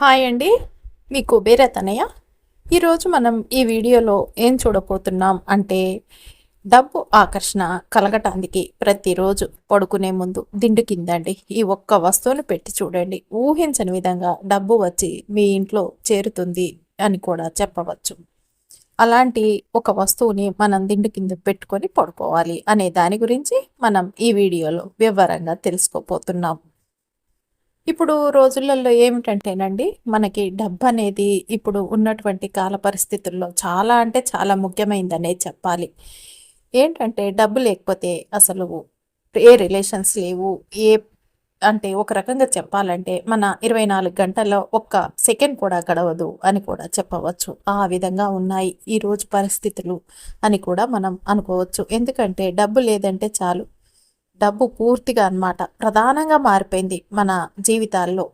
Hi అండి మీ కుబేర తనయ్య ఈరోజు మనం ఈ వీడియోలో ఏం చూడబోతున్నాం అంటే డబ్బు ఆకర్షణ కలగటానికి ప్రతిరోజు పడుకునే ముందు దిండు కిందండి. ఈ ఒక్క వస్తువును పెట్టి చూడండి. ఊహించని విధంగా డబ్బు వచ్చి మీ ఇంట్లో చేరుతుంది అని కూడా చెప్పవచ్చు. అలాంటి ఒక వస్తువుని మనం దిండు కింద పెట్టుకొని పడుకోవాలి అనే దాని గురించి మనం ఈ వీడియోలో వివరంగా తెలుసుకోబోతున్నాం. ఇప్పుడు రోజులలో ఏమిటంటేనండి మనకి డబ్బు అనేది ఇప్పుడు ఉన్నటువంటి కాల పరిస్థితుల్లో చాలా అంటే చాలా ముఖ్యమైందనే చెప్పాలి. ఏంటంటే డబ్బు లేకపోతే అసలు ఏ రిలేషన్స్ లేవు. ఏ అంటే ఒక రకంగా చెప్పాలంటే మన ఇరవై నాలుగు గంటల్లో ఒక్క సెకండ్ కూడా గడవదు అని కూడా చెప్పవచ్చు. ఆ విధంగా ఉన్నాయి ఈరోజు పరిస్థితులు అని కూడా మనం అనుకోవచ్చు. ఎందుకంటే డబ్బు లేదంటే చాలు. డబ్బు పూర్తిగా అన్నమాట. ప్రధానంగా మారిపోయింది మన జీవితాల్లో.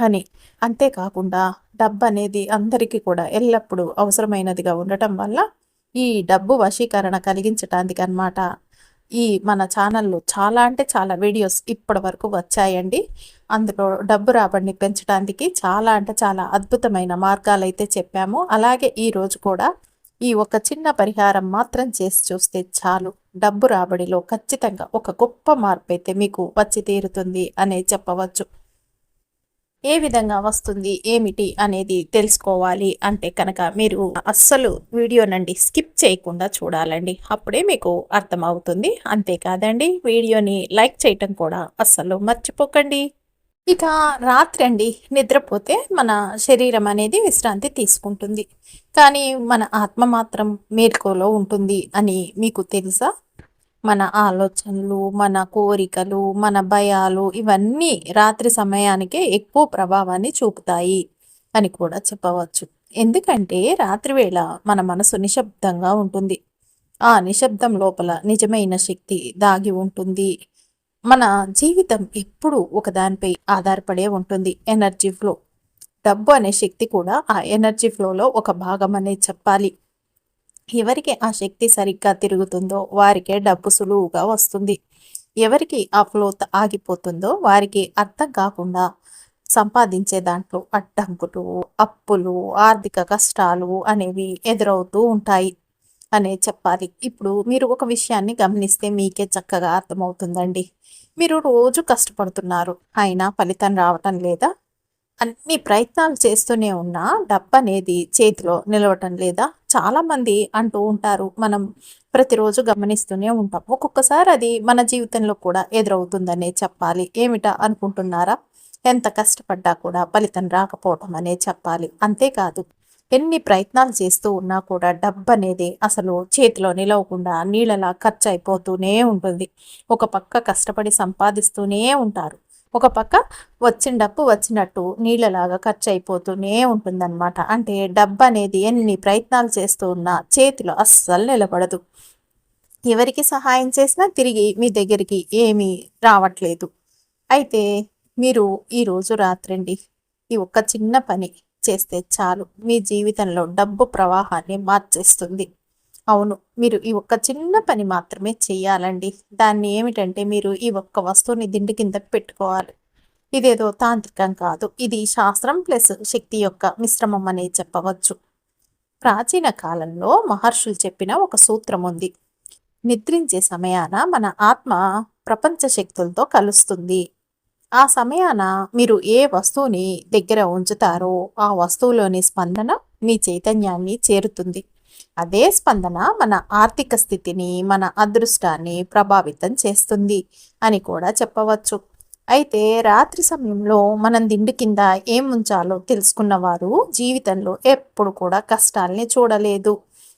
అని అంతేకాకుండా డబ్బు అనేది అందరికీ కూడా ఎల్లప్పుడూ అవసరమైనదిగా ఉండటం వల్ల ఈ డబ్బు వశీకరణ కలిగించటానికి అన్నమాట ఈ మన ఛానల్లో చాలా అంటే చాలా వీడియోస్ ఇప్పటి వరకు వచ్చాయండి. అందులో డబ్బు రాబడిని పెంచడానికి చాలా అంటే చాలా అద్భుతమైన మార్గాలు అయితే చెప్పాము. అలాగే ఈరోజు కూడా ఈ ఒక చిన్న పరిహారం మాత్రం చేసి చూస్తే చాలు. డబ్బు రాబడిలో ఖచ్చితంగా ఒక గొప్ప మార్పు అయితే మీకు వచ్చి తీరుతుంది అనే చెప్పవచ్చు. ఏ విధంగా వస్తుంది ఏమిటి అనేది తెలుసుకోవాలి అంటే కనుక మీరు అస్సలు వీడియోనండి స్కిప్ చేయకుండా చూడాలండి. అప్పుడే మీకు అర్థమవుతుంది. అంతేకాదండి వీడియోని లైక్ చేయటం కూడా అస్సలు మర్చిపోకండి. ఇక రాత్రి అండి నిద్రపోతే మన శరీరం అనేది విశ్రాంతి తీసుకుంటుంది. కానీ మన ఆత్మ మాత్రం మేల్కోలో ఉంటుంది అని మీకు తెలుసా? మన ఆలోచనలు మన కోరికలు మన భయాలు ఇవన్నీ రాత్రి సమయానికే ఎక్కువ ప్రభావాన్ని చూపుతాయి అని కూడా చెప్పవచ్చు. ఎందుకంటే రాత్రి వేళ మన మనసు నిశ్శబ్దంగా ఉంటుంది. ఆ నిశ్శబ్దం లోపల నిజమైన శక్తి దాగి ఉంటుంది. మన జీవితం ఎప్పుడు ఒకదానిపై ఆధారపడే ఉంటుంది. Energy flow. డబ్బు అనే శక్తి కూడా ఆ ఎనర్జీ ఫ్లోలో ఒక భాగం అనే చెప్పాలి. ఎవరికి ఆ శక్తి సరిగ్గా తిరుగుతుందో వారికే డబ్బు సులువుగా వస్తుంది. ఎవరికి ఆ ఫ్లో ఆగిపోతుందో వారికి అర్థం కాకుండా సంపాదించే దాంట్లో అడ్డంకులు అప్పులు ఆర్థిక కష్టాలు అనేవి ఎదురవుతూ ఉంటాయి. అనే చెప్పాలి. ఇప్పుడు మీరు ఒక విషయాన్ని గమనిస్తే మీకే చక్కగా అర్థమవుతుందండి. మీరు రోజు కష్టపడుతున్నారు. అయినా ఫలితం రావటం లేదా? అన్ని ప్రయత్నాలు చేస్తూనే ఉన్నా డబ్బు అనేది చేతిలో నిలవటం లేదా? చాలామంది అంటూ ఉంటారు. మనం ప్రతిరోజు గమనిస్తూనే ఉంటాం. ఒక్కొక్కసారి అది మన జీవితంలో కూడా ఎదురవుతుందనే చెప్పాలి. ఏమిటా అనుకుంటున్నారా? ఎంత కష్టపడ్డా కూడా ఫలితం రాకపోవటం అనే చెప్పాలి. అంతేకాదు ఎన్ని ప్రయత్నాలు చేస్తూ ఉన్నా కూడా డబ్బు అనేది అసలు చేతిలో నిలవకుండా నీళ్ళలా ఖర్చు అయిపోతూనే ఉంటుంది. ఒక పక్క కష్టపడి సంపాదిస్తూనే ఉంటారు. ఒక పక్క వచ్చిన డబ్బు వచ్చినట్టు నీళ్ళలాగా ఖర్చు అయిపోతూనే ఉంటుందన్నమాట. అంటే డబ్బు అనేది ఎన్ని ప్రయత్నాలు చేస్తూ ఉన్నా చేతిలో అస్సలు నిలబడదు. ఎవరికి సహాయం చేసినా తిరిగి మీ దగ్గరికి ఏమీ రావట్లేదు. అయితే మీరు ఈరోజు రాత్రండి. ఈ ఒక్క చిన్న పని చేస్తే చాలు. మీ జీవితంలో డబ్బు ప్రవాహాన్ని మార్చేస్తుంది. అవును మీరు ఈ ఒక్క చిన్న పని మాత్రమే చేయాలండి. దాన్ని ఏమిటంటే మీరు ఈ ఒక్క వస్తువుని దిండి కింద పెట్టుకోవాలి. ఇదేదో తాంత్రికం కాదు. ఇది శాస్త్రం ప్లస్ శక్తి యొక్క మిశ్రమం అనే చెప్పవచ్చు. ప్రాచీన కాలంలో మహర్షులు చెప్పిన ఒక సూత్రం ఉంది. నిద్రించే సమయాన మన ఆత్మ ప్రపంచ శక్తులతో కలుస్తుంది. ఆ సమయాన మీరు ఏ వస్తువుని దగ్గర ఉంచుతారో ఆ వస్తువులోని స్పందన మీ చైతన్యాన్ని చేరుతుంది. అదే స్పందన మన ఆర్థిక స్థితిని మన అదృష్టాన్ని ప్రభావితం చేస్తుంది అని కూడా చెప్పవచ్చు. అయితే రాత్రి సమయంలో మనం దిండు కింద ఏం ఉంచాలో తెలుసుకున్నవారు జీవితంలో ఎప్పుడు కూడా కష్టాల్ని చూడలేదు.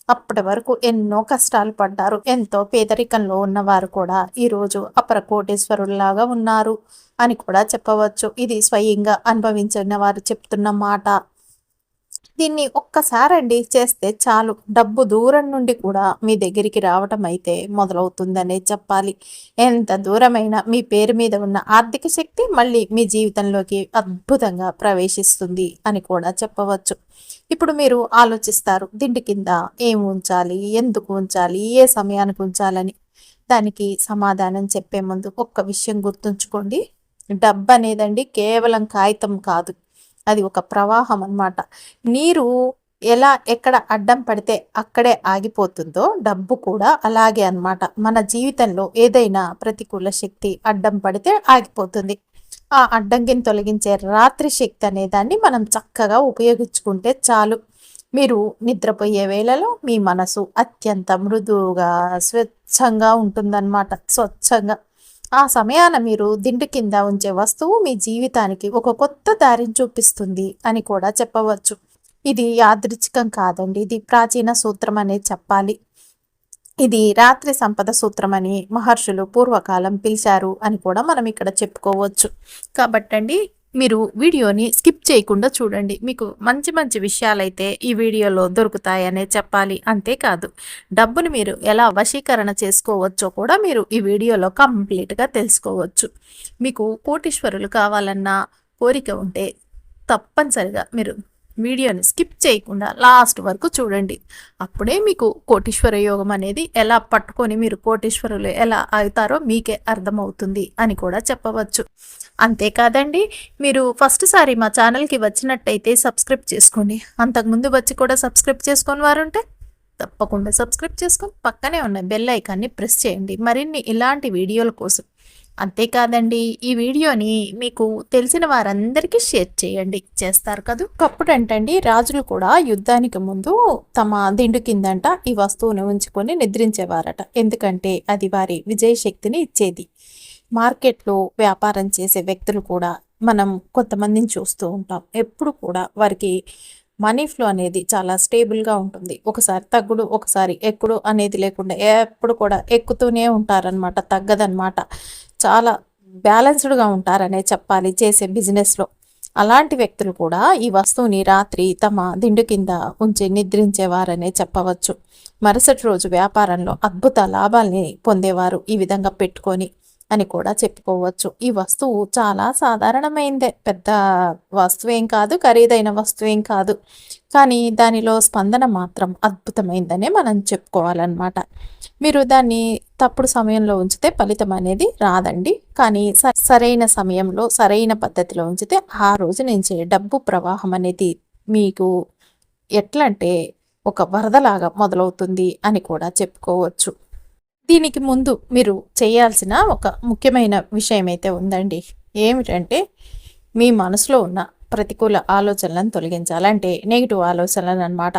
అప్పటి వరకు ఎన్నో కష్టాలు పడ్డారు. ఎంతో పేదరికంలో ఉన్నవారు కూడా ఈరోజు అపర కోటేశ్వరుల్లాగా ఉన్నారు అని కూడా చెప్పవచ్చు. ఇది స్వయంగా అనుభవించిన వారు చెప్తున్న మాట. దీన్ని ఒక్కసారండి చేస్తే చాలు. డబ్బు దూరం నుండి కూడా మీ దగ్గరికి రావటం అయితే మొదలవుతుందనే చెప్పాలి. ఎంత దూరమైనా మీ పేరు మీద ఉన్న ఆర్థిక శక్తి మళ్ళీ మీ జీవితంలోకి అద్భుతంగా ప్రవేశిస్తుంది అని కూడా చెప్పవచ్చు. ఇప్పుడు మీరు ఆలోచిస్తారు దిండి కింద ఏం ఉంచాలి ఎందుకు ఉంచాలి ఏ సమయానికి ఉంచాలని? దానికి సమాధానం చెప్పే ముందు ఒక్క విషయం గుర్తుంచుకోండి. డబ్బు అనేదండి కేవలం కాగితం కాదు. అది ఒక ప్రవాహం అన్నమాట. నీరు ఎలా ఎక్కడ అడ్డం పడితే అక్కడే ఆగిపోతుందో డబ్బు కూడా అలాగే అన్నమాట. మన జీవితంలో ఏదైనా ప్రతికూల శక్తి అడ్డం పడితే ఆగిపోతుంది. ఆ అడ్డంకిని తొలగించే రాత్రి శక్తి అనే దాన్ని మనం చక్కగా ఉపయోగించుకుంటే చాలు. మీరు నిద్రపోయే వేళలో మీ మనసు అత్యంత మృదువుగా స్వచ్ఛంగా ఉంటుందన్నమాట. స్వచ్ఛంగా. ఆ సమయాన మీరు దిండు కింద ఉంచే వస్తువు మీ జీవితానికి ఒక కొత్త దారిని చూపిస్తుంది అని కూడా చెప్పవచ్చు. ఇది యాదృచ్ఛికం కాదండి. ఇది ప్రాచీన సూత్రం అనే చెప్పాలి. ఇది రాత్రి సంపద సూత్రమని మహర్షులు పూర్వకాలం పిలిచారు అని కూడా మనం ఇక్కడ చెప్పుకోవచ్చు. కాబట్టండి మీరు వీడియోని స్కిప్ చేయకుండా చూడండి. మీకు మంచి మంచి విషయాలైతే ఈ వీడియోలో దొరుకుతాయనే చెప్పాలి. అంతేకాదు డబ్బును మీరు ఎలా వశీకరణ చేసుకోవచ్చో కూడా మీరు ఈ వీడియోలో కంప్లీట్గా తెలుసుకోవచ్చు. మీకు కోటీశ్వరులు కావాలన్న కోరిక ఉంటే తప్పనిసరిగా మీరు వీడియోని స్కిప్ చేయకుండా లాస్ట్ వరకు చూడండి. అప్పుడే మీకు కోటీశ్వర యోగం అనేది ఎలా పట్టుకొని మీరు కోటీశ్వరులు ఎలా అవుతారో మీకే అర్థమవుతుంది అని కూడా చెప్పవచ్చు. అంతేకాదండి మీరు ఫస్ట్ సారి మా ఛానల్కి వచ్చినట్టయితే సబ్స్క్రైబ్ చేసుకోండి. అంతకుముందు వచ్చి కూడా సబ్స్క్రైబ్ చేసుకొని వారుంటే తప్పకుండా సబ్స్క్రైబ్ చేసుకొని పక్కనే ఉన్న బెల్ ఐకాన్ని ప్రెస్ చేయండి. మరిన్ని ఇలాంటి వీడియోల కోసం అంతేకాదండి ఈ వీడియోని మీకు తెలిసిన వారందరికీ షేర్ చేయండి. చేస్తారు కదా? ఒకప్పుడు అంటండి రాజులు కూడా యుద్ధానికి ముందు తమ దిండు కిందంట ఈ వస్తువును ఉంచుకొని నిద్రించేవారట. ఎందుకంటే అది వారి విజయశక్తిని ఇచ్చేది. మార్కెట్లో వ్యాపారం చేసే వ్యక్తులు కూడా మనం కొంతమందిని చూస్తూ ఉంటాం. ఎప్పుడు కూడా వారికి మనీ ఫ్లో అనేది చాలా స్టేబుల్గా ఉంటుంది. ఒకసారి తగ్గుడు ఒకసారి ఎక్కుడు అనేది లేకుండా ఎప్పుడు కూడా ఎక్కుతూనే ఉంటారనమాట తగ్గదనమాట చాలా బ్యాలెన్స్డ్గా ఉంటారనే చెప్పాలి చేసే బిజినెస్లో. అలాంటి వ్యక్తులు కూడా ఈ వస్తువుని రాత్రి తమ దిండు కింద ఉంచి నిద్రించేవారనే చెప్పవచ్చు. మరుసటి రోజు వ్యాపారంలో అద్భుత లాభాల్ని పొందేవారు ఈ విధంగా పెట్టుకొని అని కూడా చెప్పుకోవచ్చు. ఈ వస్తువు చాలా సాధారణమైందే. పెద్ద వస్తువేం కాదు ఖరీదైన వస్తువేం కాదు. కానీ దానిలో స్పందన మాత్రం అద్భుతమైందనే మనం చెప్పుకోవాలన్నమాట. మీరు దాన్ని తప్పుడు సమయంలో ఉంచితే ఫలితం అనేది రాదండి. కానీ సరైన సమయంలో సరైన పద్ధతిలో ఉంచితే ఆ రోజు నుంచి డబ్బు ప్రవాహం అనేది మీకు ఎట్లా అంటే ఒక వరదలాగా మొదలవుతుంది అని కూడా చెప్పుకోవచ్చు. దీనికి ముందు మీరు చేయాల్సిన ఒక ముఖ్యమైన విషయం అయితే ఉందండి. ఏమిటంటే మీ మనసులో ఉన్న ప్రతికూల ఆలోచనలను తొలగించాలంటే నెగిటివ్ ఆలోచనలు అనమాట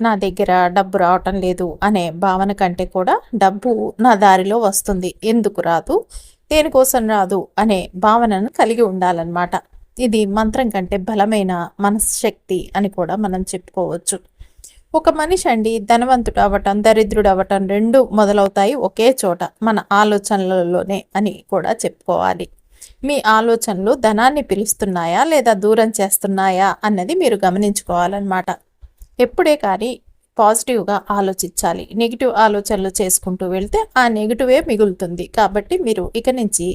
నా దగ్గర డబ్బు రావటం లేదు అనే భావన కంటే కూడా డబ్బు నా దారిలో వస్తుంది. ఎందుకు రాదు? దేనికోసం రాదు? అనే భావనను కలిగి ఉండాలన్నమాట. ఇది మంత్రం కంటే బలమైన మనశ్శక్తి అని కూడా మనం చెప్పుకోవచ్చు. ఒక మనిషి అండి ధనవంతుడు అవ్వటం దరిద్రుడు అవ్వటం రెండు మొదలవుతాయి ఒకే చోట. మన ఆలోచనలలోనే అని కూడా చెప్పుకోవాలి. మీ ఆలోచనలు ధనాన్ని పిలుస్తున్నాయా లేదా దూరం చేస్తున్నాయా అన్నది మీరు గమనించుకోవాలన్నమాట. ఎప్పుడే కానీ పాజిటివ్గా ఆలోచించాలి. నెగిటివ్ ఆలోచనలు చేసుకుంటూ వెళ్తే ఆ నెగిటివే మిగులుతుంది. కాబట్టి మీరు ఇక నుంచి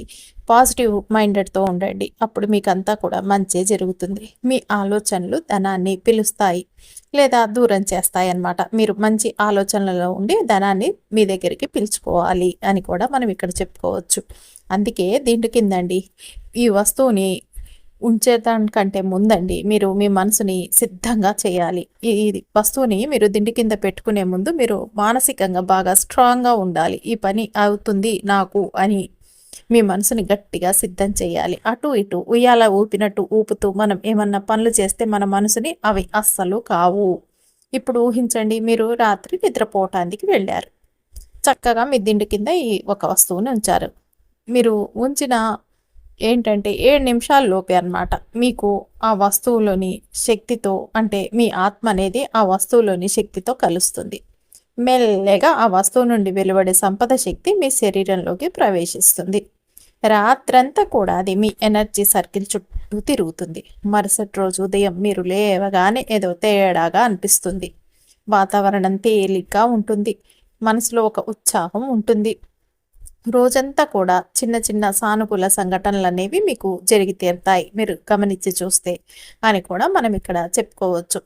పాజిటివ్ మైండెడ్తో ఉండండి. అప్పుడు మీకు అంతా కూడా మంచి జరుగుతుంది. మీ ఆలోచనలు ధనాన్ని పిలుస్తాయి లేదా దూరం చేస్తాయి అన్నమాట. మీరు మంచి ఆలోచనలలో ఉండి ధనాన్ని మీ దగ్గరికి పిలుచుకోవాలి అని కూడా మనం ఇక్కడ చెప్పుకోవచ్చు. అందుకే దీంట్ కిందండి ఈ వస్తువుని ఉంచేదానికంటే ముందండి మీరు మీ మనసుని సిద్ధంగా చేయాలి. ఈ వస్తువుని మీరు దిండి కింద పెట్టుకునే ముందు మీరు మానసికంగా బాగా స్ట్రాంగ్గా ఉండాలి. ఈ పని అవుతుంది నాకు అని మీ మనసుని గట్టిగా సిద్ధం చేయాలి. అటు ఇటు ఉయ్యాల ఊపినట్టు ఊపుతూ మనం ఏమన్నా పనులు చేస్తే మన మనసుని అవి అస్సలు కావు. ఇప్పుడు ఊహించండి మీరు రాత్రి నిద్రపోవటానికి వెళ్ళారు. చక్కగా మీ దిండు కింద ఈ ఒక వస్తువుని ఉంచారు. మీరు ఉంచిన ఏంటంటే ఏడు నిమిషాల లోపే అనమాట మీకు ఆ వస్తువులోని శక్తితో అంటే మీ ఆత్మ అనేది ఆ వస్తువులోని శక్తితో కలుస్తుంది. మెల్లగా ఆ వస్తువు నుండి వెలువడే సంపద శక్తి మీ శరీరంలోకి ప్రవేశిస్తుంది. రాత్రంతా కూడా అది మీ ఎనర్జీ సర్కిల్ చుట్టూ తిరుగుతుంది. మరుసటి రోజు ఉదయం మీరు లేవగానే ఏదో తేడాగా అనిపిస్తుంది. వాతావరణం తేలిగ్గా ఉంటుంది. మనసులో ఒక ఉత్సాహం ఉంటుంది. రోజంతా కూడా చిన్న చిన్న సానుకూల సంఘటనలు అనేవి మీకు జరిగి తీరుతాయి. మీరు గమనించి చూస్తే అని కూడా మనం ఇక్కడ చెప్పుకోవచ్చు.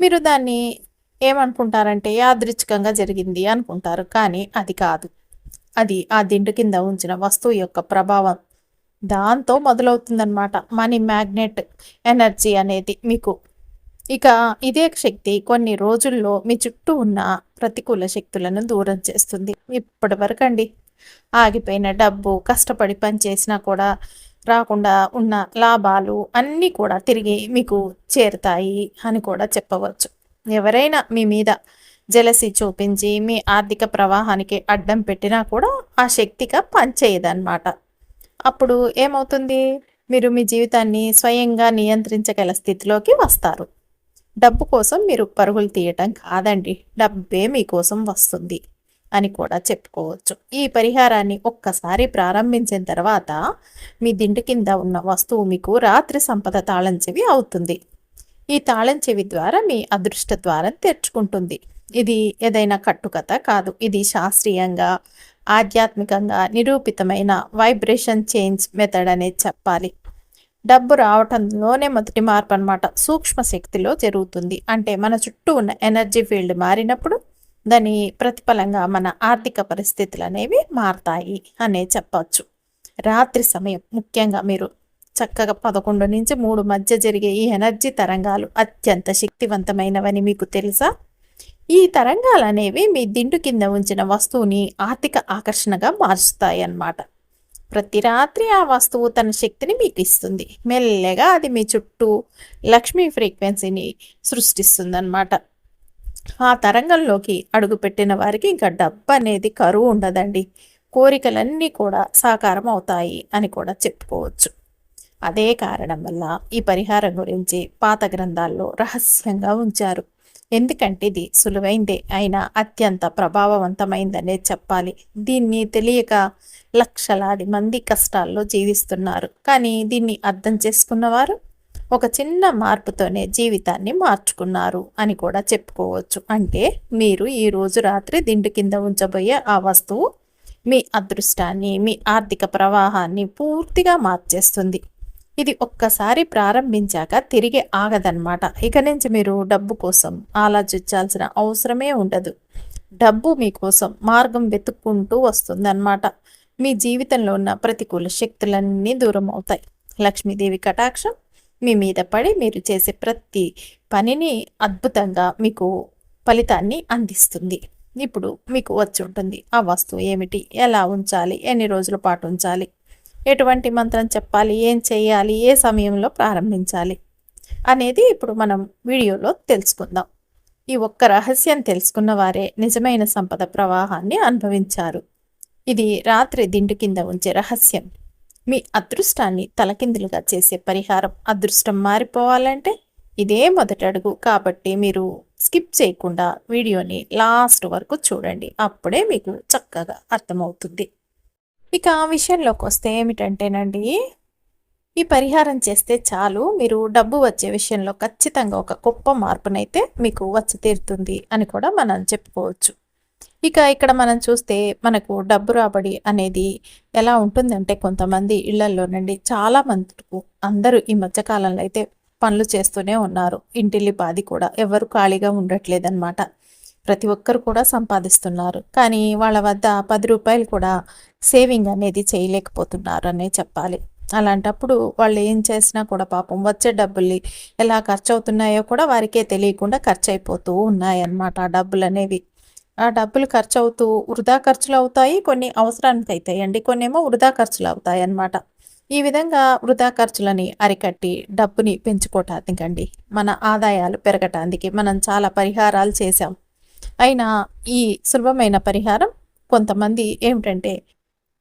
మీరు దాన్ని ఏమనుకుంటారంటే యాదృచ్ఛికంగా జరిగింది అనుకుంటారు కానీ అది కాదు. అది ఆ దిండు కింద ఉంచిన వస్తువు యొక్క ప్రభావం. దాంతో మొదలవుతుందన్నమాట. మనీ మ్యాగ్నెట్ ఎనర్జీ అనేది మీకు. ఇక ఇదే శక్తి కొన్ని రోజుల్లో మీ చుట్టూ ఉన్న ప్రతికూల శక్తులను దూరం చేస్తుంది. ఇప్పటి వరకు అండి ఆగిపోయిన డబ్బు కష్టపడి పనిచేసినా కూడా రాకుండా ఉన్న లాభాలు అన్నీ కూడా తిరిగి మీకు చేరుతాయి అని కూడా చెప్పవచ్చు. ఎవరైనా మీ మీద జలసి చూపించి మీ ఆర్థిక ప్రవాహానికి అడ్డం పెట్టినా కూడా ఆ శక్తిగా పనిచేయదన్నమాట. అప్పుడు ఏమవుతుంది? మీరు మీ జీవితాన్ని స్వయంగా నియంత్రించగల స్థితిలోకి వస్తారు. డబ్బు కోసం మీరు పరుగులు తీయటం కాదండి. డబ్బే మీకోసం వస్తుంది. అని కూడా చెప్పుకోవచ్చు. ఈ పరిహారాన్ని ఒక్కసారి ప్రారంభించిన తర్వాత మీ దిండు కింద ఉన్న వస్తువు మీకు రాత్రి సంపద తాళం చెవి అవుతుంది. ఈ తాళం చెవి ద్వారా మీ అదృష్ట ద్వారం తెరుచుకుంటుంది. ఇది ఏదైనా కట్టుకథ కాదు. ఇది శాస్త్రీయంగా ఆధ్యాత్మికంగా నిరూపితమైన వైబ్రేషన్ చేంజ్ మెథడ్ అనేది చెప్పాలి. డబ్బు రావటంలోనే మొదటి మార్పు అనమాట సూక్ష్మ శక్తిలో జరుగుతుంది. అంటే మన చుట్టూ ఉన్న ఎనర్జీ ఫీల్డ్ మారినప్పుడు దాని ప్రతిఫలంగా మన ఆర్థిక పరిస్థితులు అనేవి మారతాయి అనే చెప్పవచ్చు రాత్రి సమయం ముఖ్యంగా మీరు చక్కగా పదకొండు నుంచి మూడు మధ్య జరిగే ఈ ఎనర్జీ తరంగాలు అత్యంత శక్తివంతమైనవని మీకు తెలుసా? ఈ తరంగాలు అనేవి మీ దిండు కింద ఉంచిన వస్తువుని ఆర్థిక ఆకర్షణగా మారుస్తాయి అన్నమాట ప్రతి రాత్రి ఆ వస్తువు తన శక్తిని మీకు ఇస్తుంది. మెల్లగా అది మీ చుట్టూ లక్ష్మీ ఫ్రీక్వెన్సీని సృష్టిస్తుంది అన్నమాట ఆ తరంగంలోకి అడుగుపెట్టిన వారికి ఇంకా డబ్బు అనేది కరువు ఉండదండి. కోరికలన్నీ కూడా సాకారం అవుతాయి అని కూడా చెప్పుకోవచ్చు. అదే కారణం వల్ల ఈ పరిహారం గురించి పాత గ్రంథాల్లో రహస్యంగా ఉంచారు. ఎందుకంటే ఇది సులువైందే అయినా అత్యంత ప్రభావవంతమైందనే చెప్పాలి. దీన్ని తెలియక లక్షలాది మంది కష్టాల్లో జీవిస్తున్నారు. కానీ దీన్ని అర్థం చేసుకున్నవారు ఒక చిన్న మార్పుతోనే జీవితాన్ని మార్చుకున్నారు అని కూడా చెప్పుకోవచ్చు. అంటే మీరు ఈ రోజు రాత్రి దిండు కింద ఉంచబోయే ఆ వస్తువు మీ అదృష్టాన్ని మీ ఆర్థిక ప్రవాహాన్ని పూర్తిగా మార్చేస్తుంది. ఇది ఒక్కసారి ప్రారంభించాక తిరిగి ఆగదన్నమాట. ఇక నుంచి మీరు డబ్బు కోసం ఆలోచించాల్సిన అవసరమే ఉండదు. డబ్బు మీకోసం మార్గం వెతుక్కుంటూ వస్తుందన్నమాట. మీ జీవితంలో ఉన్న ప్రతికూల శక్తులన్నీ దూరం అవుతాయి లక్ష్మీదేవి కటాక్షం మీ మీద పడి మీరు చేసే ప్రతి పనిని అద్భుతంగా మీకు ఫలితాన్ని అందిస్తుంది. ఇప్పుడు మీకు వచ్చి ఉంటుంది ఆ వస్తువు ఏమిటి ఎలా ఉంచాలి ఎన్ని రోజుల పాటు ఉంచాలి ఎటువంటి మంత్రం చెప్పాలి ఏం చేయాలి ఏ సమయంలో ప్రారంభించాలి అనేది ఇప్పుడు మనం వీడియోలో తెలుసుకుందాం. ఈ ఒక్క రహస్యం తెలుసుకున్న వారే నిజమైన సంపద ప్రవాహాన్ని అనుభవించారు. ఇది రాత్రి దిండు కింద ఉంచే రహస్యం. మీ అదృష్టాన్ని తలకిందులుగా చేసే పరిహారం. అదృష్టం మారిపోవాలంటే ఇదే మొదటి అడుగు. కాబట్టి మీరు స్కిప్ చేయకుండా వీడియోని లాస్ట్ వరకు చూడండి. అప్పుడే మీకు చక్కగా అర్థమవుతుంది. ఇక ఆ విషయంలోకి వస్తే ఏమిటంటేనండి ఈ పరిహారం చేస్తే చాలు. మీరు డబ్బు వచ్చే విషయంలో ఖచ్చితంగా ఒక గొప్ప మార్పునైతే మీకు వచ్చి తీరుతుంది అని కూడా మనం చెప్పుకోవచ్చు. ఇక ఇక్కడ మనం చూస్తే మనకు డబ్బు రాబడి అనేది ఎలా ఉంటుందంటే కొంతమంది ఇళ్ళలోనండి చాలా మందికు అందరూ ఈ మధ్యకాలంలో అయితే పనులు చేస్తూనే ఉన్నారు. ఇంటిల్లి పాది కూడా ఎవరు ఖాళీగా ఉండట్లేదన్నమాట. ప్రతి ఒక్కరు కూడా సంపాదిస్తున్నారు. కానీ వాళ్ళ వద్ద పది రూపాయలు కూడా సేవింగ్ అనేది చేయలేకపోతున్నారు అనే చెప్పాలి. అలాంటప్పుడు వాళ్ళు ఏం చేసినా కూడా పాపం వచ్చే డబ్బుల్ని ఎలా ఖర్చు అవుతున్నాయో కూడా వారికే తెలియకుండా ఖర్చు అయిపోతూ ఉన్నాయన్నమాట ఆ డబ్బులు అనేవి డబ్బులు ఖర్చు అవుతూ వృధా ఖర్చులు అవుతాయి కొన్ని అవసరానికి అవుతాయి అండి కొన్ని ఏమో వృధా ఖర్చులు అవుతాయి అన్నమాట ఈ విధంగా వృధా ఖర్చులని అరికట్టి డబ్బుని పెంచుకోవటానికండి మన ఆదాయాలు పెరగటానికి మనం చాలా పరిహారాలు చేసాం అయినా ఈ సులభమైన పరిహారం కొంతమంది ఏమిటంటే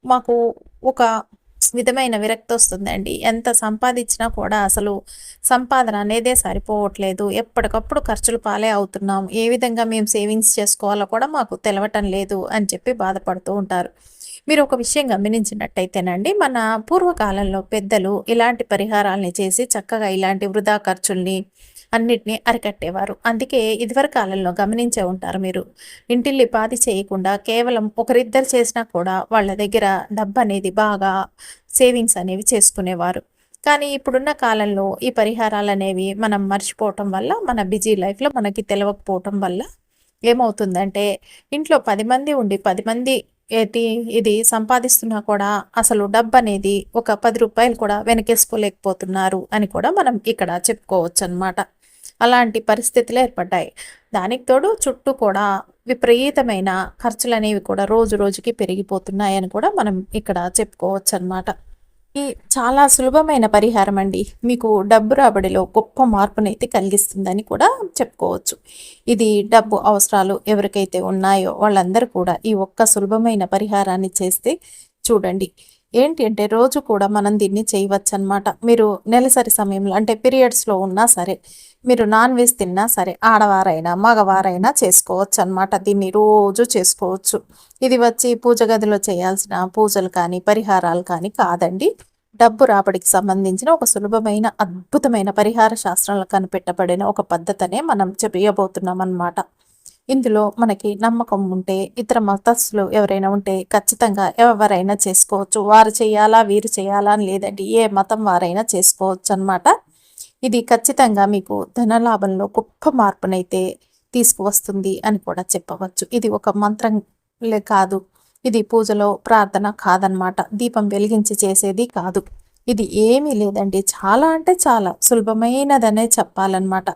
మాకు ఒక విధమైన విరక్తి వస్తుందండి. ఎంత సంపాదించినా కూడా అసలు సంపాదన అనేదే సరిపోవట్లేదు. ఎప్పటికప్పుడు ఖర్చులు పాలే అవుతున్నాం. ఏ విధంగా మేము సేవింగ్స్ చేసుకోవాలో కూడా మాకు తెలవటం లేదు అని చెప్పి బాధపడుతూ ఉంటారు. మీరు ఒక విషయం గమనించినట్టయితేనండి మన పూర్వకాలంలో పెద్దలు ఇలాంటి పరిహారాలని చేసి చక్కగా ఇలాంటి వృధా ఖర్చుల్ని అన్నిటినీ అరికట్టేవారు. అందుకే ఇదివరకు కాలంలో గమనించే ఉంటారు మీరు. ఇంటిల్లి పాది చేయకుండా కేవలం ఒకరిద్దరు చేసినా కూడా వాళ్ళ దగ్గర డబ్బు అనేది బాగా సేవింగ్స్ అనేవి చేసుకునేవారు. కానీ ఇప్పుడున్న కాలంలో ఈ పరిహారాలు అనేవి మనం మర్చిపోవటం వల్ల మన బిజీ లైఫ్లో మనకి తెలియకపోవటం వల్ల ఏమవుతుందంటే ఇంట్లో పది మంది ఉండి పది మంది ఇది సంపాదిస్తున్నా కూడా అసలు డబ్బు అనేది ఒక పది రూపాయలు కూడా వెనకేసుకోలేకపోతున్నారు అని కూడా మనం ఇక్కడ చెప్పుకోవచ్చు అనమాట అలాంటి పరిస్థితులు ఏర్పడ్డాయి. దానికి తోడు చుట్టూ కూడా విపరీతమైన ఖర్చులు అనేవి కూడా రోజు రోజుకి పెరిగిపోతున్నాయని కూడా మనం ఇక్కడ చెప్పుకోవచ్చు అనమాట ఈ చాలా సులభమైన పరిహారం అండి. మీకు డబ్బు రాబడిలో గొప్ప మార్పునైతే కలిగిస్తుందని కూడా చెప్పుకోవచ్చు. ఇది డబ్బు అవసరాలు ఎవరికైతే ఉన్నాయో వాళ్ళందరూ కూడా ఈ ఒక్క సులభమైన పరిహారాన్ని చేస్తే చూడండి. ఏంటి అంటే రోజు కూడా మనం దీన్ని చేయవచ్చు అనమాట మీరు నెలసరి సమయంలో అంటే పీరియడ్స్లో ఉన్నా సరే మీరు నాన్ వెజ్ తిన్నా సరే ఆడవారైనా మగవారైనా చేసుకోవచ్చు అనమాట దీన్ని రోజు చేసుకోవచ్చు. ఇది వచ్చి పూజ గదిలో చేయాల్సిన పూజలు కానీ పరిహారాలు కానీ కాదండి. డబ్బు రాబడికి సంబంధించిన ఒక సులభమైన అద్భుతమైన పరిహార శాస్త్రంలో కనిపెట్టబడిన ఒక పద్ధతనే మనం చెప్పబోతున్నాం అన్నమాట ఇందులో మనకి నమ్మకం ఉంటే ఇతర మతస్థులు ఎవరైనా ఉంటే ఖచ్చితంగా ఎవరైనా చేసుకోవచ్చు. వారు చేయాలా వీరు చేయాలా అని లేదండి ఏ మతం వారైనా చేసుకోవచ్చు అనమాట ఇది ఖచ్చితంగా మీకు ధనలాభంలో గొప్ప మార్పునైతే తీసుకువస్తుంది అని కూడా చెప్పవచ్చు. ఇది ఒక మంత్రం కాదు. ఇది పూజలో ప్రార్థన కాదనమాట దీపం వెలిగించి చేసేది కాదు. ఇది ఏమీ లేదండి. చాలా అంటే చాలా సులభమైనదనే చెప్పాలన్నమాట.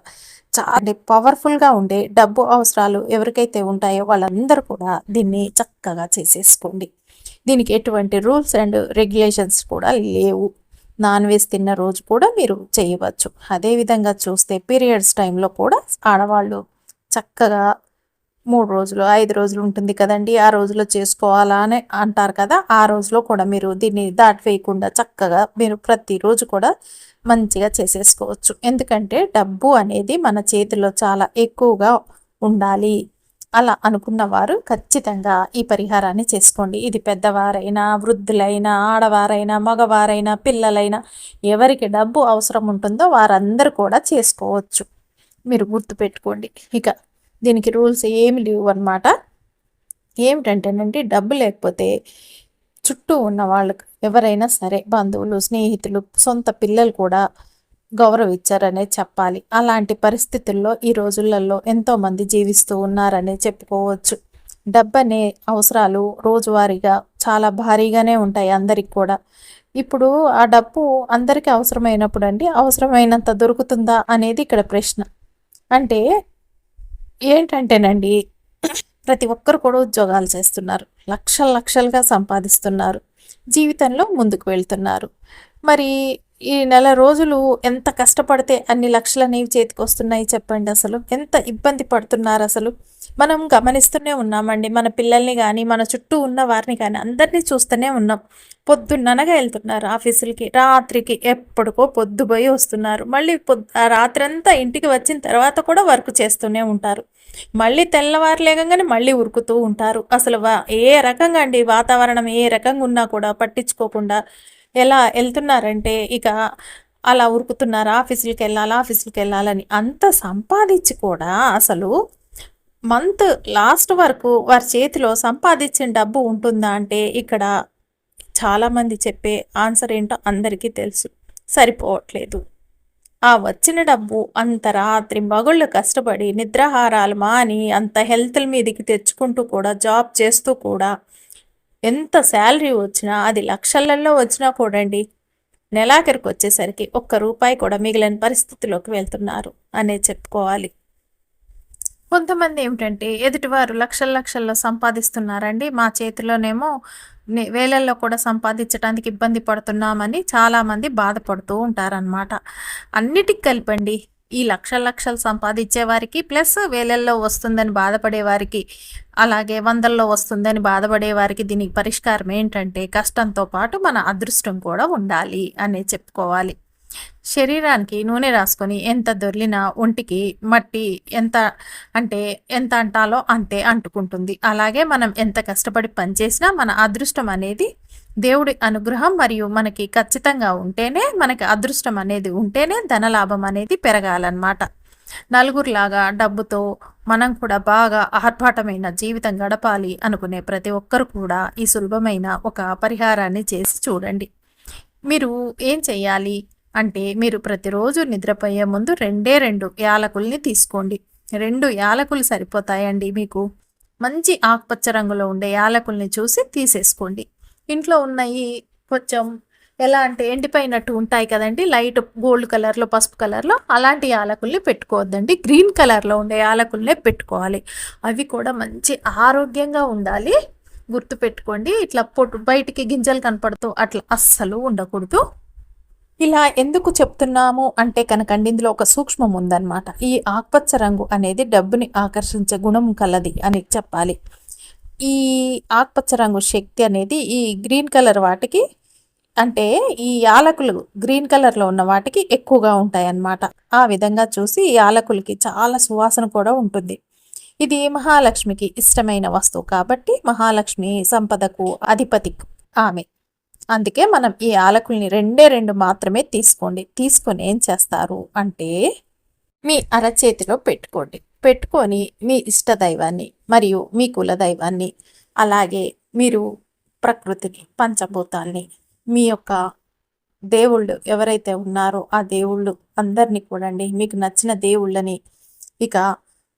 చాలా పవర్ఫుల్గా ఉండే డబ్బు అవసరాలు ఎవరికైతే ఉంటాయో వాళ్ళందరూ కూడా దీన్ని చక్కగా చేసేసుకోండి. దీనికి ఎటువంటి రూల్స్ అండ్ రెగ్యులేషన్స్ కూడా లేవు. నాన్ వెజ్ తిన్న రోజు కూడా మీరు చేయవచ్చు. అదేవిధంగా చూస్తే పీరియడ్స్ టైంలో కూడా ఆడవాళ్ళు చక్కగా మూడు రోజులు ఐదు రోజులు ఉంటుంది కదండి ఆ రోజులో చేసుకోవాలా అని అంటారు కదా ఆ రోజులో కూడా మీరు దీన్ని దాటివేయకుండా చక్కగా మీరు ప్రతిరోజు కూడా మంచిగా చేసేసుకోవచ్చు. ఎందుకంటే డబ్బు అనేది మన చేతిలో చాలా ఎక్కువగా ఉండాలి. అలా అనుకున్న వారు ఖచ్చితంగా ఈ పరిహారాన్ని చేసుకోండి. ఇది పెద్దవారైనా వృద్ధులైనా ఆడవారైనా మగవారైనా పిల్లలైనా ఎవరికి డబ్బు అవసరం ఉంటుందో వారందరూ కూడా చేసుకోవచ్చు. మీరు గుర్తుపెట్టుకోండి. ఇక దీనికి రూల్స్ ఏమి లేవు అనమాట ఏమిటంటేనండి డబ్బు లేకపోతే చుట్టూ ఉన్న వాళ్ళకు ఎవరైనా సరే బంధువులు స్నేహితులు సొంత పిల్లలు కూడా గౌరవించారనే చెప్పాలి. అలాంటి పరిస్థితుల్లో ఈ రోజులలో ఎంతోమంది జీవిస్తూ ఉన్నారనే చెప్పుకోవచ్చు. డబ్బనే అవసరాలు రోజువారీగా చాలా భారీగానే ఉంటాయి అందరికి కూడా. ఇప్పుడు ఆ డబ్బు అందరికీ అవసరమైనప్పుడు అండి అవసరమైనంత దొరుకుతుందా అనేది ఇక్కడ ప్రశ్న. అంటే ఏంటంటేనండి ప్రతి ఒక్కరు కూడా ఉద్యోగాలు చేస్తున్నారు. లక్షలు లక్షలుగా సంపాదిస్తున్నారు. జీవితంలో ముందుకు వెళ్తున్నారు. మరి ఈ నెల రోజులు ఎంత కష్టపడితే అన్ని లక్షలు అనేవి చేతికి వస్తున్నాయి చెప్పండి అసలు. ఎంత ఇబ్బంది పడుతున్నారు అసలు. మనం గమనిస్తూనే ఉన్నామండి. మన పిల్లల్ని కానీ మన చుట్టూ ఉన్న వారిని కానీ అందరినీ చూస్తూనే ఉన్నాం. పొద్దున్ననగా వెళ్తున్నారు ఆఫీసులకి రాత్రికి ఎప్పటికో పొద్దుపోయి వస్తున్నారు. మళ్ళీ పొద్దు రాత్రి అంతా ఇంటికి వచ్చిన తర్వాత కూడా వర్క్ చేస్తూనే ఉంటారు. మళ్ళీ తెల్లవారు లేకంగానే మళ్ళీ ఉరుకుతూ ఉంటారు. అసలు ఏ రకంగా అండి వాతావరణం ఏ రకంగా ఉన్నా కూడా పట్టించుకోకుండా ఎలా వెళ్తున్నారంటే ఇక అలా ఉరుకుతున్నారు? ఆఫీసులకి వెళ్ళాలి ఆఫీసులకి వెళ్ళాలని అంత సంపాదించి కూడా అసలు మంత్ లాస్ట్ వరకు వారి చేతిలో సంపాదించిన డబ్బు ఉంటుందా అంటే ఇక్కడ చాలామంది చెప్పే ఆన్సర్ ఏంటో అందరికీ తెలుసు. సరిపోవట్లేదు. ఆ వచ్చిన డబ్బు అంత రాత్రి మగుళ్ళు కష్టపడి నిద్రాహారాలు మాని అంత హెల్త్ మీదకి తెచ్చుకుంటూ కూడా జాబ్ చేస్తూ కూడా ఎంత శాలరీ వచ్చినా అది లక్షలలో వచ్చినా కూడండి నెలాఖరికి వచ్చేసరికి ఒక్క రూపాయి కూడా మిగిలిన పరిస్థితిలోకి వెళ్తున్నారు అనే చెప్పుకోవాలి. కొంతమంది ఏమిటంటే ఎదుటివారు లక్షల లక్షల్లో సంపాదిస్తున్నారండి. మా చేతిలోనేమో వేలల్లో కూడా సంపాదించడానికి ఇబ్బంది పడుతున్నామని చాలామంది బాధపడుతూ ఉంటారనమాట అన్నిటికి కలిపండి ఈ లక్షల లక్షలు సంపాదించే వారికి ప్లస్ వేలల్లో వస్తుందని బాధపడే వారికి అలాగే వందల్లో వస్తుందని బాధపడే వారికి దీనికి పరిష్కారం ఏంటంటే కష్టంతో పాటు మన అదృష్టం కూడా ఉండాలి అనే చెప్పుకోవాలి. శరీరానికి నూనె రాసుకొని ఎంత దొర్లినా ఒంటికి మట్టి ఎంత అంటే ఎంత అంటాలో అంతే అంటుకుంటుంది. అలాగే మనం ఎంత కష్టపడి పనిచేసినా మన అదృష్టం అనేది దేవుడి అనుగ్రహం మరియు మనకి ఖచ్చితంగా ఉంటేనే మనకి అదృష్టం అనేది ఉంటేనే ధనలాభం అనేది పెరగాలన్నమాట. నలుగురిలాగా డబ్బుతో మనం కూడా బాగా ఆర్భాటమైన జీవితం గడపాలి అనుకునే ప్రతి ఒక్కరు కూడా ఈ సులభమైన ఒక పరిహారాన్ని చేసి చూడండి. మీరు ఏం చేయాలి? అంటే మీరు ప్రతిరోజు నిద్రపోయే ముందు రెండే రెండు యాలకుల్ని తీసుకోండి. రెండు యాలకులు సరిపోతాయండి మీకు. మంచి ఆకుపచ్చ రంగులో ఉండే యాలకుల్ని చూసి తీసేసుకోండి. ఇంట్లో ఉన్నాయి కొంచెం ఎలా అంటే ఎండిపోయినట్టు ఉంటాయి కదండి లైట్ గోల్డ్ కలర్లో పసుపు కలర్లో అలాంటి యాలకుల్ని పెట్టుకోవద్దండి. గ్రీన్ కలర్లో ఉండే యాలకుల్నే పెట్టుకోవాలి. అవి కూడా మంచి ఆరోగ్యంగా ఉండాలి. గుర్తు పెట్టుకోండి ఇట్లా పొట్టు బయటికి గింజలు కనపడుతూ అట్లా అస్సలు ఉండకూడదు. ఇలా ఎందుకు చెప్తున్నాము అంటే కనుకండి ఇందులో ఒక సూక్ష్మం ఉందన్నమాట. ఈ ఆకుపచ్చ రంగు అనేది డబ్బుని ఆకర్షించే గుణం కలది అని చెప్పాలి. ఈ ఆకుపచ్చ రంగు శక్తి అనేది ఈ గ్రీన్ కలర్ వాటికి అంటే ఈ యాలకులు గ్రీన్ కలర్లో ఉన్న వాటికి ఎక్కువగా ఉంటాయి అన్నమాట ఆ విధంగా చూసి ఈ యాలకులకి చాలా సువాసన కూడా ఉంటుంది. ఇది మహాలక్ష్మికి ఇష్టమైన వస్తువు కాబట్టి మహాలక్ష్మి సంపదకు అధిపతి ఆమె. అందుకే మనం ఈ ఆలకుల్ని రెండే రెండు మాత్రమే తీసుకోండి. తీసుకొని ఏం చేస్తారు అంటే మీ అరచేతిలో పెట్టుకోండి. పెట్టుకొని మీ ఇష్ట దైవాన్ని మరియు మీ కుల దైవాన్ని అలాగే మీరు ప్రకృతిని పంచభూతాల్ని మీ యొక్క దేవుళ్ళు ఎవరైతే ఉన్నారో ఆ దేవుళ్ళు అందరినీ కూడండి మీకు నచ్చిన దేవుళ్ళని ఇక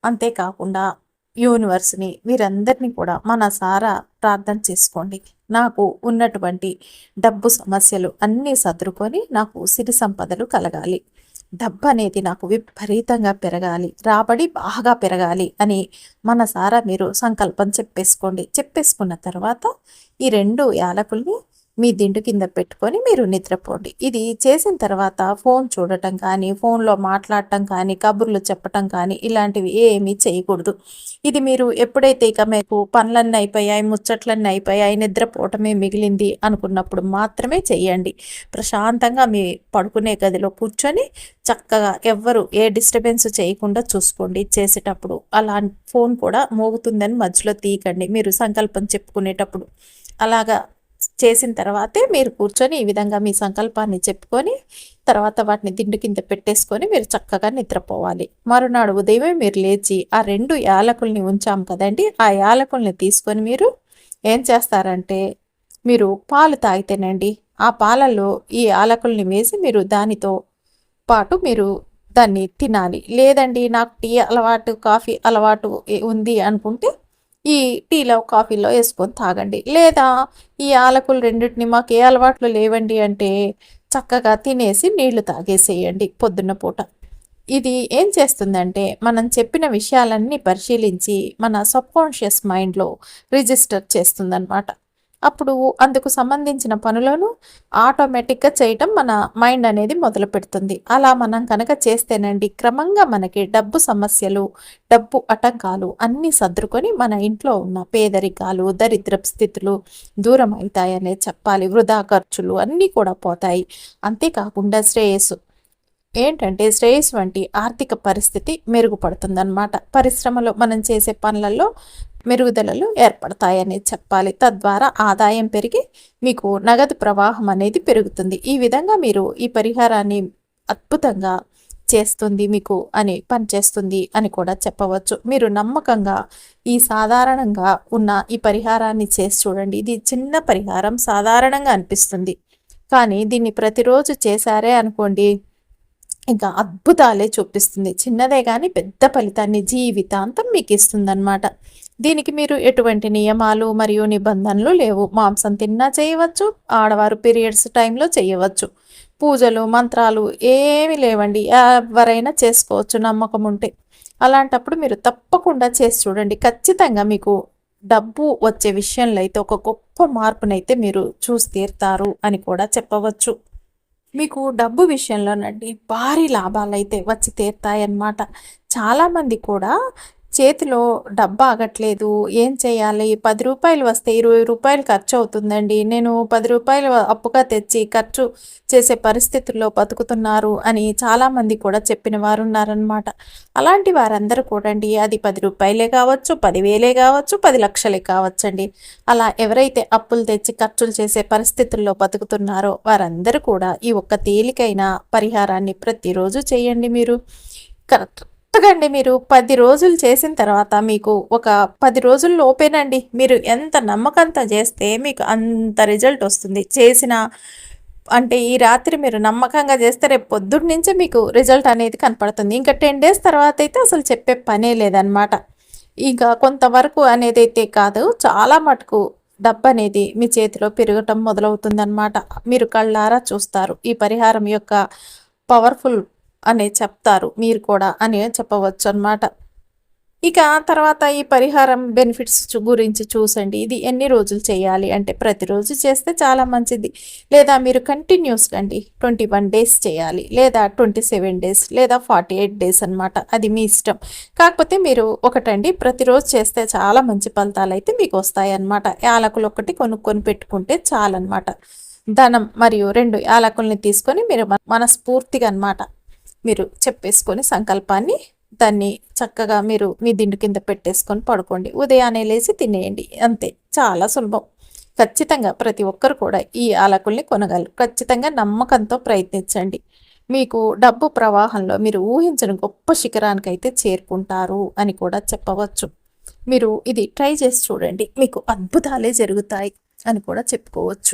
అంతేకాకుండా యూనివర్స్ని వీరందరినీ కూడా మన సారా ప్రార్థన చేసుకోండి. నాకు ఉన్నటువంటి డబ్బు సమస్యలు అన్నీ సర్దుకొని నాకు సిరి సంపదలు కలగాలి. డబ్బు అనేది నాకు విపరీతంగా పెరగాలి. రాబడి బాగా పెరగాలి అని మన సారా మీరు సంకల్పం చెప్పేసుకోండి. చెప్పేసుకున్న తర్వాత ఈ రెండు యాలకుల్ని మీ దిండు కింద పెట్టుకొని మీరు నిద్రపోండి. ఇది చేసిన తర్వాత ఫోన్ చూడటం కానీ ఫోన్లో మాట్లాడటం కానీ కబుర్లు చెప్పటం కానీ ఇలాంటివి ఏమీ చేయకూడదు. ఇది మీరు ఎప్పుడైతే ఇక మీకు పనులన్నీ అయిపోయాయి ముచ్చట్లన్నీ అయిపోయాయి నిద్రపోవటమే మిగిలింది అనుకున్నప్పుడు మాత్రమే చేయండి. ప్రశాంతంగా మీ పడుకునే గదిలో కూర్చొని చక్కగా ఎవ్వరు ఏ డిస్టర్బెన్స్ చేయకుండా చూసుకోండి. చేసేటప్పుడు అలా ఫోన్ కూడా మోగుతుందని మధ్యలో తీయకండి. మీరు సంకల్పం చెప్పుకునేటప్పుడు అలాగా చేసిన తర్వాతే మీరు కూర్చొని ఈ విధంగా మీ సంకల్పాన్ని చెప్పుకొని తర్వాత వాటిని దిండు కింద పెట్టేసుకొని మీరు చక్కగా నిద్రపోవాలి. మరునాడు ఉదయమే మీరు లేచి ఆ రెండు యాలకుల్ని ఉంచాం కదండి ఆ యాలకుల్ని తీసుకొని మీరు ఏం చేస్తారంటే మీరు పాలు తాగితేనండి ఆ పాలలో ఈ యాలకుల్ని వేసి మీరు దానితో పాటు మీరు దాన్ని తినాలి. లేదండి నాకు టీ అలవాటు కాఫీ అలవాటు ఉంది అనుకుంటే ఈ టీలో కాఫీలో వేసుకొని తాగండి. లేదా ఈ ఆలకులు రెండింటిని మాకు ఏ అలవాట్లు లేవండి అంటే చక్కగా తినేసి నీళ్ళు తాగేసేయండి పొద్దున్న పూట. ఇది ఏం చేస్తుందంటే మనం చెప్పిన విషయాలన్నీ పరిశీలించి మన సబ్కాన్షియస్ మైండ్లో రిజిస్టర్ చేస్తుందన్నమాట. అప్పుడు అందుకు సంబంధించిన పనులను ఆటోమేటిక్గా చేయటం మన మైండ్ అనేది మొదలు పెడుతుంది అలా మనం కనుక చేస్తేనండి క్రమంగా మనకి డబ్బు సమస్యలు డబ్బు ఆటంకాలు అన్నీ సర్దుకొని మన ఇంట్లో ఉన్న పేదరికాలు దరిద్ర స్థితులు దూరం అవుతాయనే చెప్పాలి. వృధా ఖర్చులు అన్నీ కూడా పోతాయి. అంతేకాకుండా శ్రేయస్సు. ఏంటంటే శ్రేయస్ వంటి ఆర్థిక పరిస్థితి మెరుగుపడుతుందన్నమాట. పరిశ్రమలో మనం చేసే పనులలో మెరుగుదలలు ఏర్పడతాయని చెప్పాలి. తద్వారా ఆదాయం పెరిగి మీకు నగదు ప్రవాహం అనేది పెరుగుతుంది. ఈ విధంగా మీరు ఈ పరిహారాన్ని అద్భుతంగా చేస్తుంది మీకు అని పనిచేస్తుంది అని కూడా చెప్పవచ్చు. మీరు నమ్మకంగా ఈ సాధారణంగా ఉన్న ఈ పరిహారాన్ని చేసి చూడండి. ఇది చిన్న పరిహారం సాధారణంగా అనిపిస్తుంది. కానీ దీన్ని ప్రతిరోజు చేశారే అనుకోండి ఇంకా అద్భుతాలే చూపిస్తుంది. చిన్నదే కానీ పెద్ద ఫలితాన్ని జీవితాంతం మీకు ఇస్తుందన్నమాట. దీనికి మీరు ఎటువంటి నియమాలు మరియు నిబంధనలు లేవు. మాంసం తిన్నా చేయవచ్చు ఆడవారు పీరియడ్స్ టైంలో చేయవచ్చు. పూజలు మంత్రాలు ఏమి లేవండి. ఎవరైనా చేసుకోవచ్చు నమ్మకం ఉంటే. అలాంటప్పుడు మీరు తప్పకుండా చేసి చూడండి. ఖచ్చితంగా మీకు డబ్బు వచ్చే విషయంలో అయితే ఒక గొప్ప మార్పునైతే మీరు చూసి తీరుతారు అని కూడా చెప్పవచ్చు. మీకు డబ్బు విషయంలోనండి భారీ లాభాలు అయితే వచ్చి తీరుతాయన్నమాట. చాలామంది కూడా చేతిలో డబ్బు ఆగట్లేదు. ఏం చేయాలి? పది రూపాయలు వస్తే ఇరవై రూపాయలు ఖర్చు అవుతుందండి. నేను పది రూపాయలు అప్పుగా తెచ్చి ఖర్చు చేసే పరిస్థితుల్లో బతుకుతున్నారు అని చాలామంది కూడా చెప్పిన వారు ఉన్నారనమాట అలాంటి వారందరూ కూడండి అది పది రూపాయలే కావచ్చు పదివేలే కావచ్చు పది లక్షలే కావచ్చండి. అలా ఎవరైతే అప్పులు తెచ్చి ఖర్చులు చేసే పరిస్థితుల్లో బతుకుతున్నారో వారందరూ కూడా ఈ ఒక్క తేలికైన పరిహారాన్ని ప్రతిరోజు చేయండి మీరు. కరెక్ట్. కొత్తగండి మీరు పది రోజులు చేసిన తర్వాత మీకు ఒక పది రోజుల లోపేనండి. మీరు ఎంత నమ్మకంతో చేస్తే మీకు అంత రిజల్ట్ వస్తుంది. చేసిన అంటే ఈ రాత్రి మీరు నమ్మకంగా చేస్తే రేపు పొద్దున్న నుంచే మీకు రిజల్ట్ అనేది కనపడుతుంది. ఇంకా టెన్ డేస్ తర్వాత అయితే అసలు చెప్పే పనే లేదనమాట ఇంకా కొంతవరకు అనేది అయితే కాదు. చాలా మటుకు డబ్బు అనేది మీ చేతిలో పెరగటం మొదలవుతుందన్నమాట. మీరు కళ్ళారా చూస్తారు. ఈ పరిహారం యొక్క పవర్ఫుల్ అనే చెప్తారు. మీరు కూడా అని చెప్పవచ్చు అన్నమాట ఇక తర్వాత ఈ పరిహారం బెనిఫిట్స్ గురించి చూసండి. ఇది ఎన్ని రోజులు చేయాలి అంటే ప్రతిరోజు చేస్తే చాలా మంచిది. లేదా మీరు కంటిన్యూస్గా అండి ట్వంటీ వన్ డేస్ చేయాలి. లేదా ట్వంటీ సెవెన్ డేస్ లేదా ఫార్టీ ఎయిట్ డేస్ అనమాట అది మీ ఇష్టం. కాకపోతే మీరు ఒకటండి. ప్రతిరోజు చేస్తే చాలా మంచి ఫలితాలు అయితే మీకు వస్తాయన్నమాట. యాలకులు ఒకటి కొనుక్కొని పెట్టుకుంటే చాలన్నమాట. ధనం మరియు రెండు యాలకుల్ని తీసుకొని మీరు మన- మనస్ఫూర్తిగా అనమాట మీరు చెప్పేసుకొని సంకల్పాన్ని దాన్ని చక్కగా మీరు మీ దిండు కింద పెట్టేసుకొని పడుకోండి. ఉదయాన్నే లేచి తినేయండి. అంతే. చాలా సులభం. ఖచ్చితంగా ప్రతి ఒక్కరు కూడా ఈ ఆలకుల్ని కొనగలరు. ఖచ్చితంగా నమ్మకంతో ప్రయత్నించండి. మీకు డబ్బు ప్రవాహంలో మీరు ఊహించని గొప్ప శిఖరానికైతే చేరుకుంటారు అని కూడా చెప్పవచ్చు. మీరు ఇది ట్రై చేసి చూడండి. మీకు అద్భుతాలే జరుగుతాయి అని కూడా చెప్పుకోవచ్చు.